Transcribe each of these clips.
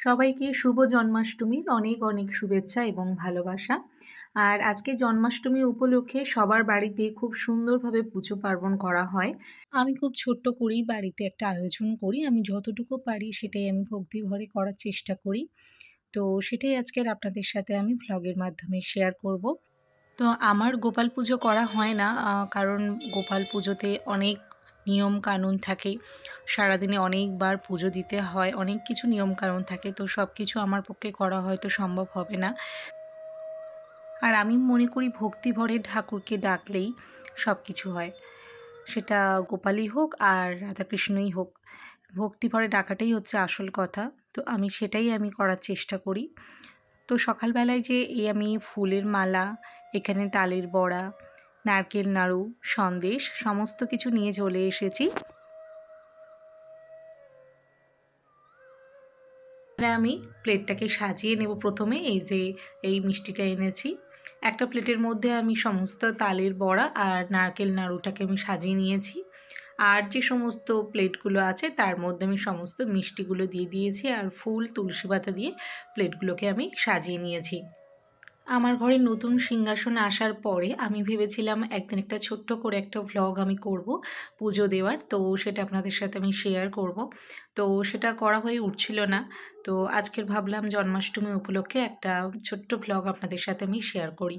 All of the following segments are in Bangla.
সবাইকে শুভ জন্মাষ্টমীর অনেক অনেক শুভেচ্ছা এবং ভালোবাসা। আর আজকে জন্মাষ্টমী উপলক্ষে সবার বাড়িতে খুব সুন্দরভাবে পুজো পার্বণ করা হয়। আমি খুব ছোট্ট করেই বাড়িতে একটা আয়োজন করি। আমি যতটুকু পারি সেটাই আমি ভক্তি ভরে করার চেষ্টা করি। তো সেটাই আজকের আপনাদের সাথে আমি ভ্লগের মাধ্যমে শেয়ার করব। তো আমার গোপাল পুজো করা হয় না কারণ গোপাল পুজোতে অনেক নিয়ম কানুন থাকে সারাদিনে অনেকবার পুজো দিতে হয়, অনেক কিছু নিয়ম কানুন থাকে, তো সব কিছু আমার পক্ষে করা হয়তো সম্ভব হবে না। আর আমি মনে করি ভক্তি ভরে ঠাকুরকে ডাকলেই সব কিছু হয়। সেটা গোপালই হোক আর রাধাকৃষ্ণই হোক ভক্তি ভরে ডাকাটাই হচ্ছে আসল কথা। তো আমি সেটাই আমি করার চেষ্টা করি। তো সকালবেলায় যে এই আমি ফুলের মালা, এখানে তালের বড়া নারকেল, নাড়ু, সন্দেশ, সমস্ত কিছু নিয়ে চলে এসেছি। আমি প্লেটটাকে সাজিয়ে নেব প্রথমে, এই যে এই মিষ্টিটা এনেছি। একটা প্লেটের মধ্যে আমি সমস্ত তালের বড়া আর নারকেল, নাড়ুটাকে আমি সাজিয়ে নিয়েছি। আর যে সমস্ত প্লেটগুলো আছে, তার মধ্যে আমি সমস্ত মিষ্টিগুলো দিয়ে দিয়েছি আর ফুল, তুলসী পাতা দিয়ে প্লেটগুলোকে আমি সাজিয়ে নিয়েছি। আমার ঘরে নতুন সিংহাসন আসার পরে আমি ভেবেছিলাম একদিন একটা ছোট্ট করে একটা ভ্লগ আমি করব, পুজো দেওয়ার। তো সেটা আপনাদের সাথে আমি শেয়ার করব। তো সেটা করা হয়ে উঠছিল না। তো আজকের ভাবলাম জন্মাষ্টমী উপলক্ষে একটা ছোট্ট ভ্লগ আপনাদের সাথে আমি শেয়ার করি।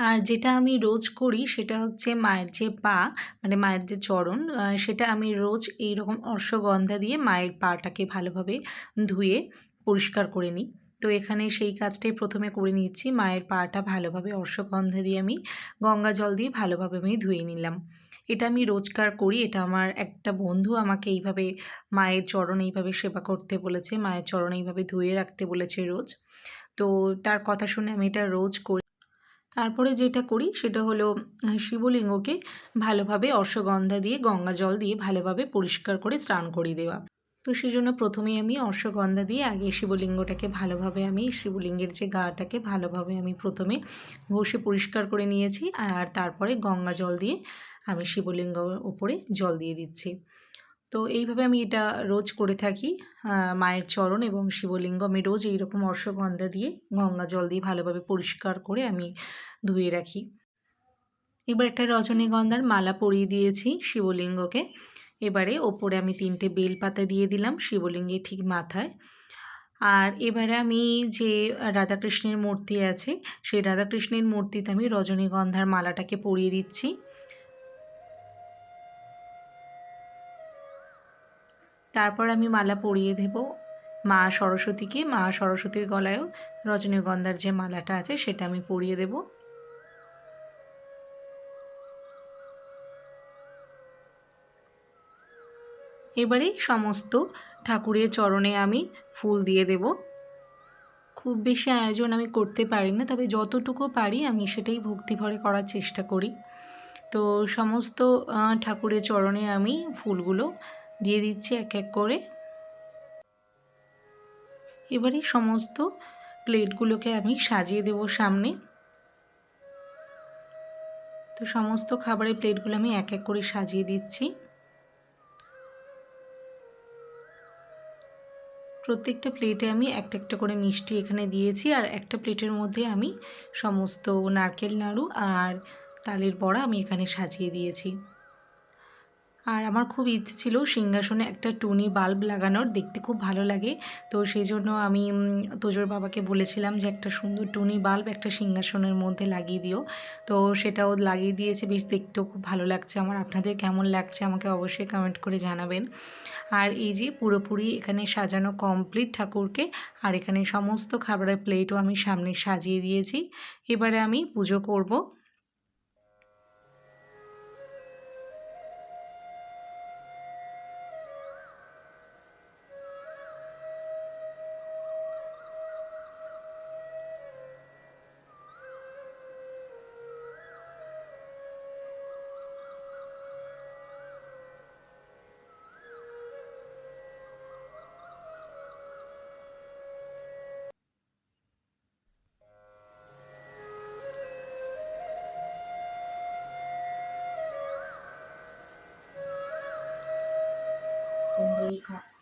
আর যেটা আমি রোজ করি সেটা হচ্ছে মায়ের যে পা মানে মায়ের যে চরণ সেটা আমি রোজ এই রকম অশ্বগন্ধা দিয়ে মায়ের পাটাকে ভালোভাবে ধুয়ে পরিষ্কার করে নিই। তো এখানে সেই কাজটাই প্রথমে করে নিচ্ছি মায়ের পাটা ভালোভাবে অশ্বগন্ধা দিয়ে আমি গঙ্গা জল দিয়ে ভালোভাবে আমি ধুয়ে নিলাম। এটা আমি রোজকার করি, এটা আমার একটা বন্ধু আমাকে এইভাবে মায়ের চরণ এইভাবে সেবা করতে বলেছে, মায়ের চরণ এইভাবে ধুয়ে রাখতে বলেছে রোজ। তো তার কথা শুনে আমি এটা রোজ করি। তারপরে যেটা করি সেটা হলো শিবলিঙ্গকে ভালোভাবে অশ্বগন্ধা দিয়ে, গঙ্গা জল দিয়ে ভালোভাবে পরিষ্কার করে স্নান করিয়ে দেওয়া। তো সেই জন্য প্রথমেই আমি অশ্বগন্ধা দিয়ে আগে শিবলিঙ্গটাকে ভালোভাবে আমি, শিবলিঙ্গের যে গাটাকে ভালোভাবে আমি প্রথমে ঘষে পরিষ্কার করে নিয়েছি আর তারপরে গঙ্গা জল দিয়ে আমি শিবলিঙ্গর উপরে জল দিয়ে দিচ্ছি। তো এইভাবে আমি এটা রোজ করে থাকি মায়ের চরণ এবং শিবলিঙ্গ। আমি রোজ এইরকম অশ্বগন্ধা দিয়ে গঙ্গা জল দিয়ে ভালোভাবে পরিষ্কার করে আমি ধুয়ে রাখি। এবার একটা রজনীগন্ধার মালা পরিয়ে দিয়েছি শিবলিঙ্গকে। এবারে ওপরে আমি তিনটে বেলপাতা দিয়ে দিলাম শিবলিঙ্গের ঠিক মাথায়। আর এবারে আমি যে রাধাকৃষ্ণের মূর্তি আছে, সেই রাধাকৃষ্ণের মূর্তিতে আমি রজনীগন্ধার মালাটাকে পরিয়ে দিচ্ছি। তারপর আমি মালা পরিয়ে দেব মা সরস্বতীকে। মা সরস্বতীর গলায়ও রজনীগন্ধার যে মালাটা আছে, সেটা আমি পরিয়ে দেব। এবারে সমস্ত ঠাকুরের চরণে আমি ফুল দিয়ে দেব। খুব বেশি আয়োজন আমি করতে পারি না, তবে যতটুকু পারি আমি সেটাই ভক্তিভরে করার চেষ্টা করি। তো সমস্ত ঠাকুরের চরণে আমি ফুলগুলো দিয়ে দিচ্ছি এক এক করে। এবারে সমস্ত প্লেটগুলোকে আমি সাজিয়ে দেব সামনে। তো সমস্ত খাবারের প্লেটগুলো আমি এক এক করে সাজিয়ে দিচ্ছি। প্রত্যেকটা প্লেটে আমি একটা একটা করে মিষ্টি এখানে দিয়েছি আর একটা প্লেটের মধ্যে আমি সমস্ত নারকেল নাড়ু আর তালের বড়া আমি এখানে সাজিয়ে দিয়েছি। আর আমার খুব ইচ্ছে ছিল সিংহাসনে একটা টুনি বাল্ব লাগানোর, দেখতে খুব ভালো লাগে। তো সেই জন্য আমি তোজোর বাবাকে বলেছিলাম যে একটা সুন্দর টুনি বাল্ব একটা সিংহাসনের মধ্যে লাগিয়ে দিও। তো সেটাও লাগিয়ে দিয়েছে, বেশ দেখতেও খুব ভালো লাগছে আমার। আপনাদের কেমন লাগছে আমাকে অবশ্যই কমেন্ট করে জানাবেন। আর এই যে পুরোপুরি এখানে সাজানো কমপ্লিট ঠাকুরকে, আর এখানে সমস্ত খাবারের প্লেটও আমি সামনে সাজিয়ে দিয়েছি। এবারে আমি পুজো করব। কক্ষ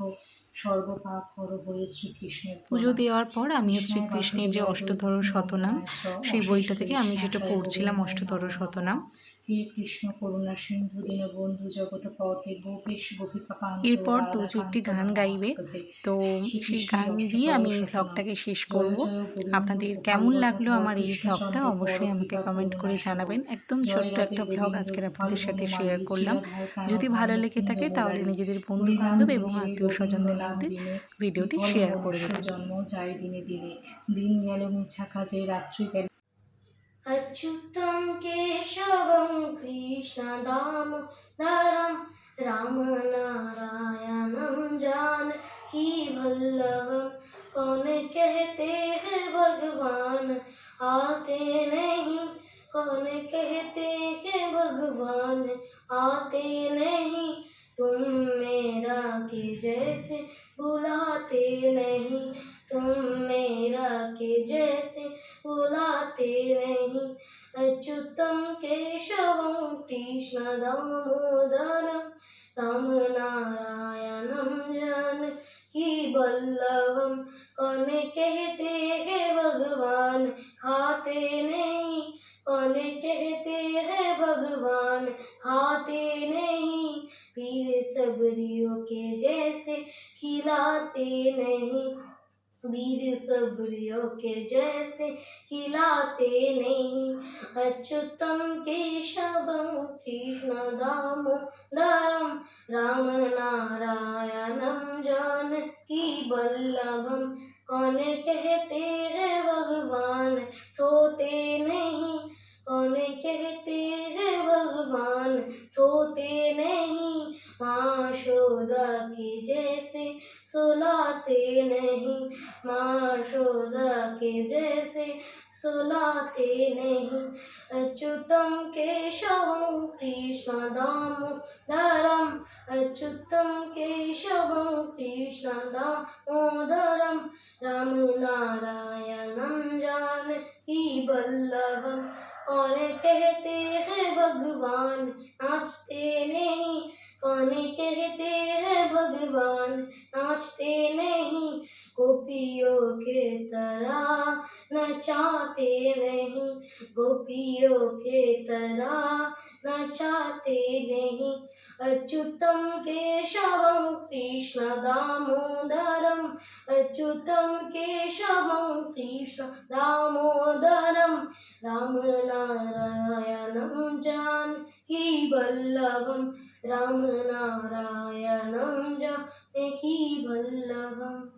সর্বপাপ হর হয়ে শ্রীকৃষ্ণের পুজো দেওয়ার পর আমি শ্রীকৃষ্ণের যে অষ্টধর শতনাম সেই বইটা থেকে আমি সেটা পড়ছিলাম অষ্টধর শতনাম কৃষ্ণ করুণা সিন্ধু দীনবন্ধু জগত পথে গোপেশ গোপিকা এরপর দুজো একটি গান গাইবে। তো সেই গান দিয়ে আমি এই ভ্লগটাকে শেষ করব। আপনাদের কেমন লাগল আমার এই ভ্লগটা অবশ্যই আমাকে কমেন্ট করে জানাবেন। একদম ছোট্ট একটা ভ্লগ আজকের আপনাদের সাথে শেয়ার করলাম। যদি ভালো লেগে থাকে তাহলে নিজেদের বন্ধু বান্ধব এবং আত্মীয় স্বজনদের মধ্যে ভিডিওটি শেয়ার করে জন্ম যায় দিনে দিনে। দিন গেল মিছা কাজে রাত্রি গেল अच्युतं केशवं कृष्णदामोदरं रामनारायणं जानकी वल्लभं। कौन कहते हैं भगवान? आते नहीं। कौन कहते हैं भगवान? आते नहीं। तुम मेरा के जैसे बुलाते नहीं। कृष्णदामोदरं रामनारायणं जानकी वल्लभं। कौन कहते हैं, भगवान खाते नहीं। कौन कहते हैं, भगवान खाते नहीं। पीर सबरियों के जैसे खिलाते नहीं। वीर सबरियों के जैसे हिलाते नहीं। अच्युतम केशवम, कृष्ण दामोदरम राम नारायणम, जानकी वल्लभम। कौन कहते हैं भगवान, सोते नहीं। कौन कहते रे भगवान, सोते नहीं। माँ शोदा के जैसे सुलाते नहीं। माँ शोदा के जैसे सुलाते नहीं। अच्युतम केशवम कृष्ण दामोदरम अच्युतम केशवम कृष्ण दामोदरम राम नारायणं जानकी वल्लभम कौन कहते हैं भगवान? नाचते नहीं। कौन कहते हैं भगवान? नाचते नहीं। गोपियों के तरह नचाते नहीं। गोपियों के तरह नचाते नहीं। अच्युतम केशवम, कृष्ण दामोदरम। अच्युतम केशवम, कृष्ण दामोदरम। राम नारायणं जानकी वल्लभं राम नारायणं जानकी वल्लभम्।